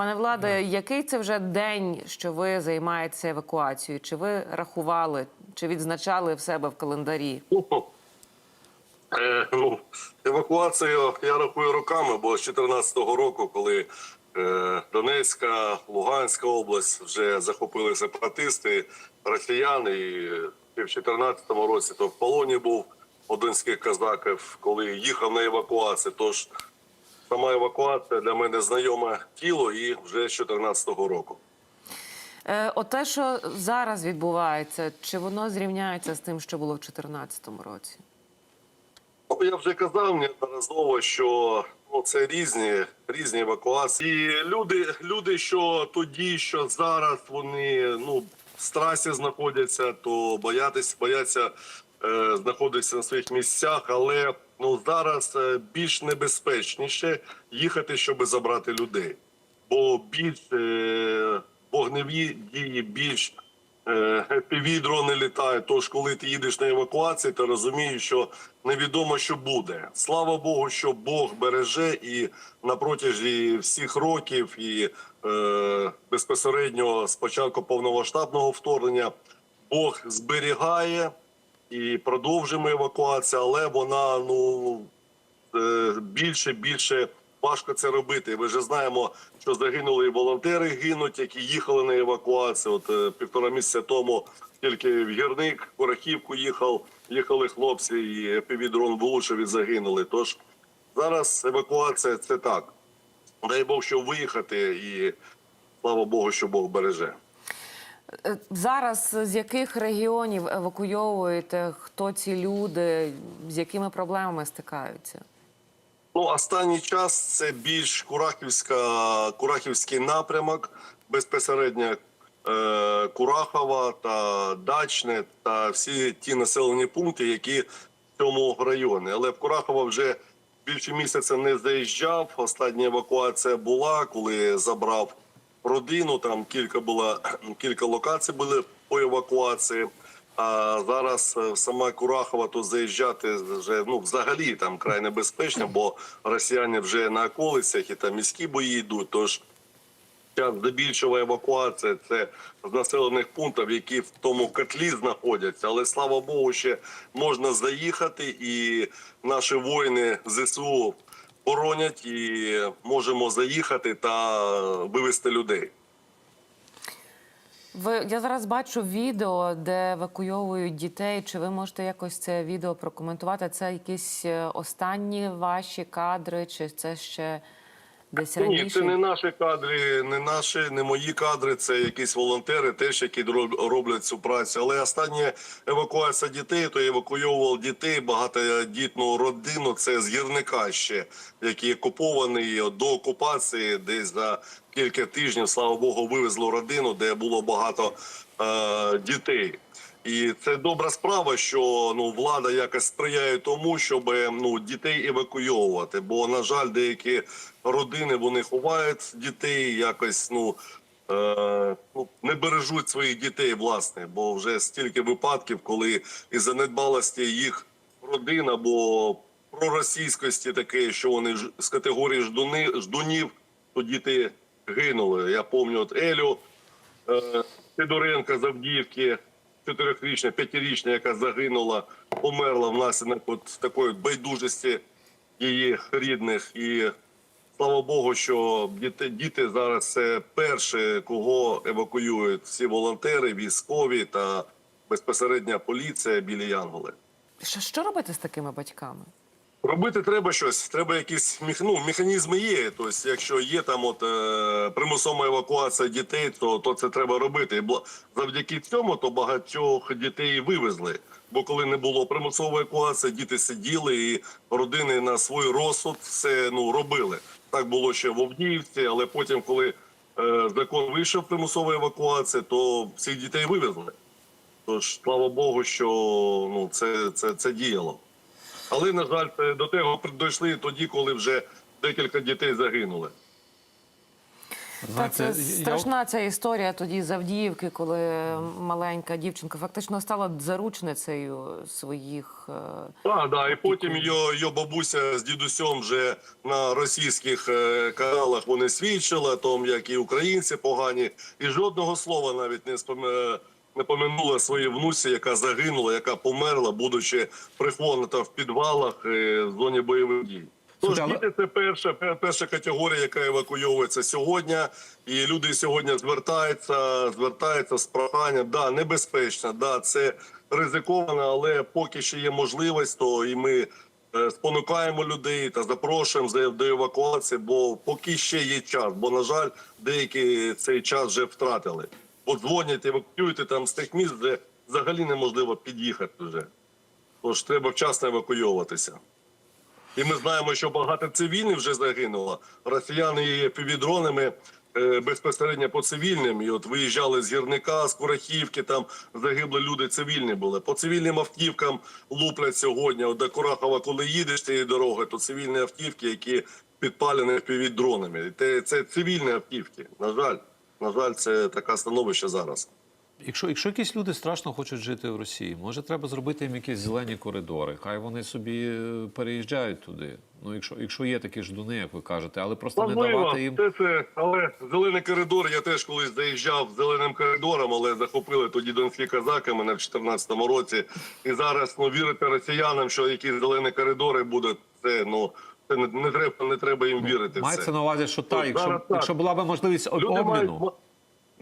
Пане Владе, який це вже день, що ви займаєтеся евакуацією? Чи ви рахували, чи відзначали в себе в календарі? Е, ну, евакуацію я рахую роками, бо з 2014 року, коли е, Донецька, Луганська область вже захопили сепаратисти, росіяни, і в 2014 році то в полоні був одинських казаків, коли їхав на евакуацію. Тож сама евакуація для мене знайоме тіло і вже з 2014 року. Е, от те, що зараз відбувається, чи воно зрівняється з тим, що було в 2014 році? Ну, Я вже казав неодноразово, що ну, це різні, різні евакуації. І люди, люди, що тоді, що зараз вони ну, в страсі знаходяться, то боятись, бояться е, знаходитися на своїх місцях, але ну, зараз е, більш небезпечніше їхати, щоб забрати людей. Бо більш е, вогневі дії, більш е, дрони літають. Тож, коли ти їдеш на евакуацію, ти розумієш, що невідомо, що буде. Слава Богу, що Бог береже і на протязі всіх років, і е, безпосередньо з початку повномасштабного вторгнення Бог зберігає і продовжуємо евакуацію, але вона ну е, більше більше важко це робити. Ми вже знаємо, що загинули і волонтери гинуть, які їхали на евакуацію. От е, півтора місяця тому тільки в гірник, Порохівку їхав, їхали хлопці, і півдрон влучив і загинули. Тож зараз евакуація це так. Дай Бог, що виїхати, і слава Богу, що Бог береже. Е, Зараз з яких регіонів евакуйовуєте? Хто ці люди, з якими проблемами стикаються? Ну, останній час це більш Курахівська, Курахівський напрямок, безпосередньо е, Курахова та Дачне та всі ті населені пункти, які в цьому районі. Але в Курахова вже більше місяця не заїжджав. Остання евакуація була, коли забрав родину. Там кілька було кілька локацій були по евакуації. А зараз е, сама Курахова то заїжджати вже ну взагалі там край небезпечно, бо росіяни вже на околицях і там міські бої йдуть. Тож час здебільшого евакуація це з населених пунктів, які в тому котлі знаходяться. Але слава Богу, ще можна заїхати, і наші воїни ЗСУ боронять і можемо заїхати та вивезти людей. Ви я зараз бачу відео, де евакуйовують дітей. Чи ви можете якось це відео прокоментувати? Це якісь е, останні ваші кадри, чи це ще десь раніше? Ні, це не наші кадри, не наші, не мої кадри. Це якісь волонтери, теж які роб- роблять цю працю. Але остання евакуація дітей, то евакуйовував дітей, багатодітну родину. Це з гірника ще, які окуповані до окупації, десь за кілька тижнів, слава Богу, вивезли родину, де було багато е, дітей. І це добра справа, що ну влада якось сприяє тому, щоб ну дітей евакуйовувати. Бо на жаль, деякі родини вони ховають дітей, якось ну. Е, ну, не бережуть своїх дітей, власне, бо вже стільки випадків, коли із занедбалості їх родин або проросійськості таке, що вони ж з категорії ждуни, ждунів, то діти гинули. Я пам'ятаю Елю е, Сидоренка з Авдіївки, чотирьохрічна, п'ятирічна, яка загинула, померла внаслідок от такої байдужості її рідних. І слава Богу, що діти, діти зараз це перше, кого евакуюють всі волонтери, військові та безпосередня поліція біля Янголи. Що, що робити з такими батьками? Робити треба щось. Треба якісь ну, механізми є. Тобто, якщо є там от е, примусова евакуація дітей, то, то це треба робити. Бла- завдяки цьому то багатьох дітей вивезли. Бо коли не було примусової евакуації, діти сиділи і родини на свій розсуд все ну робили. Так було ще в Овдіївці, але потім, коли е, закон вийшов примусова евакуація, то всіх дітей вивезли. Тож, слава Богу, що ну це, це, це діяло. Але, на жаль, до того дійшли тоді, коли вже декілька дітей загинули. Та це я- страшна ця історія тоді з Авдіївки, коли маленька дівчинка фактично стала заручницею своїх. е, Так, да, і потім його, бабуся з дідусем вже на російських е, каналах вони свідчили, том, як і українці погані, і жодного слова навіть не споме- не поминула своїй внуці, яка загинула, яка померла, будучи прихована в підвалах е, в зоні бойових дій. Тож діти це перша, перша категорія, яка евакуйовується сьогодні, і люди сьогодні звертаються, звертаються з проханням. Да, небезпечно, да, це ризиковано, але поки ще є можливість, то і ми е, спонукаємо людей та запрошуємо за- до евакуації, бо поки ще є час. Бо на жаль, деякі цей час вже втратили. От дзвонять, евакуюйте там з тих міст, де взагалі неможливо під'їхати вже. Тож треба вчасно евакуйовуватися. І ми знаємо, що багато цивільних вже загинуло. Росіяни є півдронами е, безпосередньо по цивільним. І от виїжджали з гірника, з Курахівки, там загибли люди цивільні були. По цивільним автівкам луплять сьогодні. От до Курахова, коли їдеш цією дорогою, то цивільні автівки, які підпалені півдронами. Це, це цивільні автівки. На жаль, на жаль, це таке становище зараз. Якщо, якщо якісь люди страшно хочуть жити в Росії, може треба зробити їм якісь зелені коридори. Хай вони собі е, переїжджають туди. Ну, якщо, якщо є такі ждуни, як ви кажете, але просто не давати їм. це, це, але зелений коридор. Я теж колись заїжджав зеленим коридором, але захопили тоді донські казаки мене в 2014 році. І зараз ну вірити росіянам, що якісь зелені коридори будуть. Це ну це не, не треба, не треба їм вірити. в Мається це. на увазі, що та, От якщо, зараз так. якщо була б можливість Люди мають обміну,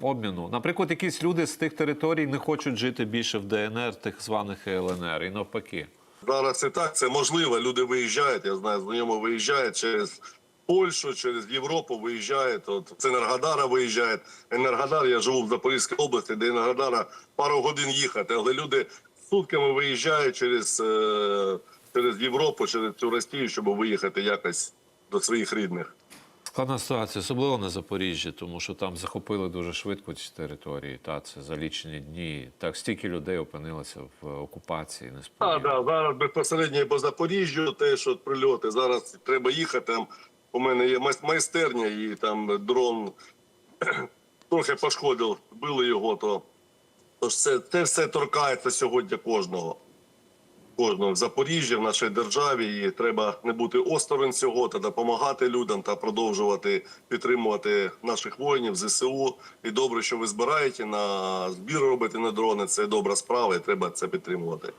обміну. Наприклад, якісь люди з тих територій не хочуть жити більше в ДНР, тих званих ЛНР, і навпаки. Зараз і так це можливо. Люди виїжджають. Я знаю, знайомо виїжджають через Польщу, через Європу виїжджають. От з Енергодара виїжджають. Енергодар, я живу в Запорізькій області, де Енергодара пару годин їхати, але люди сутками виїжджають через, е, через Європу, через цю Росію, щоб виїхати якось до своїх рідних. Складна ситуація, особливо на Запоріжжі, тому що там захопили дуже швидко ці території. Та це за лічені дні. Так стільки людей опинилося в окупації Так, несподівано. да, зараз безпосередньо по Запоріжжю теж от прильоти. Зараз треба їхати. Там у мене є майстерня, і там дрон трохи пошкодив, били його. То тож це, це все торкається сьогодні кожного. Кожного в Запоріжжі, в нашій державі, і треба не бути осторонь цього та допомагати людям та продовжувати підтримувати наших воїнів ЗСУ. І добре, що ви збираєте на збір робити на дрони. Це добра справа, і треба це підтримувати.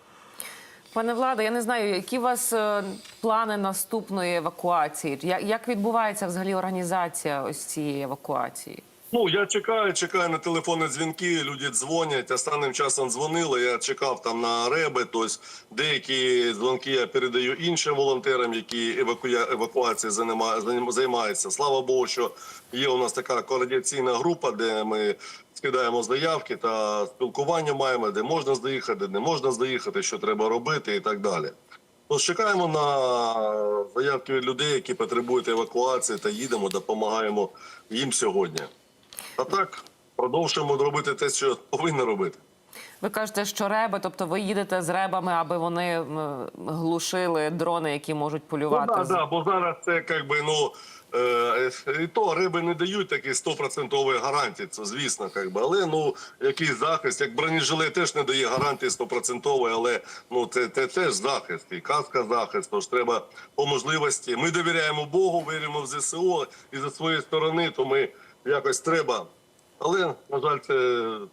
Пане Владе, я не знаю, які у вас е, плани наступної евакуації? Як відбувається взагалі організація ось цієї евакуації? Ну я чекаю, чекаю на телефонні дзвінки. Люди дзвонять. Останнім часом дзвонили. Я чекав там на реби. Тобто деякі дзвонки я передаю іншим волонтерам, які евакуя... заним- займаються. Слава Богу, що є у нас така координаційна група, де ми скидаємо заявки та спілкування маємо, де можна заїхати, де не можна заїхати, що треба робити і так далі. Тож чекаємо на заявки від людей, які потребують евакуації, та їдемо, допомагаємо їм сьогодні. А так продовжуємо робити те, що повинні робити. Ви кажете, що реби, тобто ви їдете з ребами, аби вони глушили дрони, які можуть Ну, полювати. да, з- да, бо зараз це якби ну. Е, і то риби не дають такі стопроцентової гарантії, це звісно, якби. але ну якийсь захист, як бронежилет теж не дає гарантії стопроцентової, але ну це, це теж захист, і каска захист. Тож треба по можливості. Ми довіряємо Богу, віримо в ЗСУ, і за своєї сторони, то ми якось треба. Але на жаль,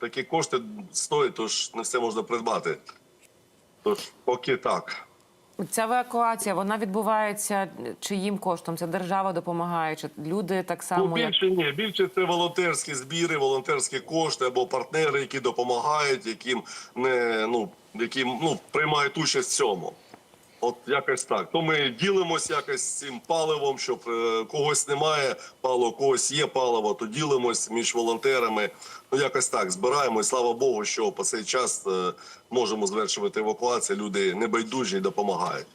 такі кошти стоять, тож не все можна придбати. Тож поки так. Ця евакуація вона відбувається чиїм коштом? Це держава допомагає, чи люди так Ну, само як більше ні, більше це волонтерські збіри, волонтерські кошти або партнери, які допомагають, яким не ну яким ну приймають участь в цьому. От якось так. То ми ділимось якось цим паливом, щоб е, когось немає паливо, когось є паливо, то ділимось між волонтерами. Ну якось так збираємо. І слава Богу, що по цей час е, можемо звершувати евакуацію. Люди небайдужі і допомагають.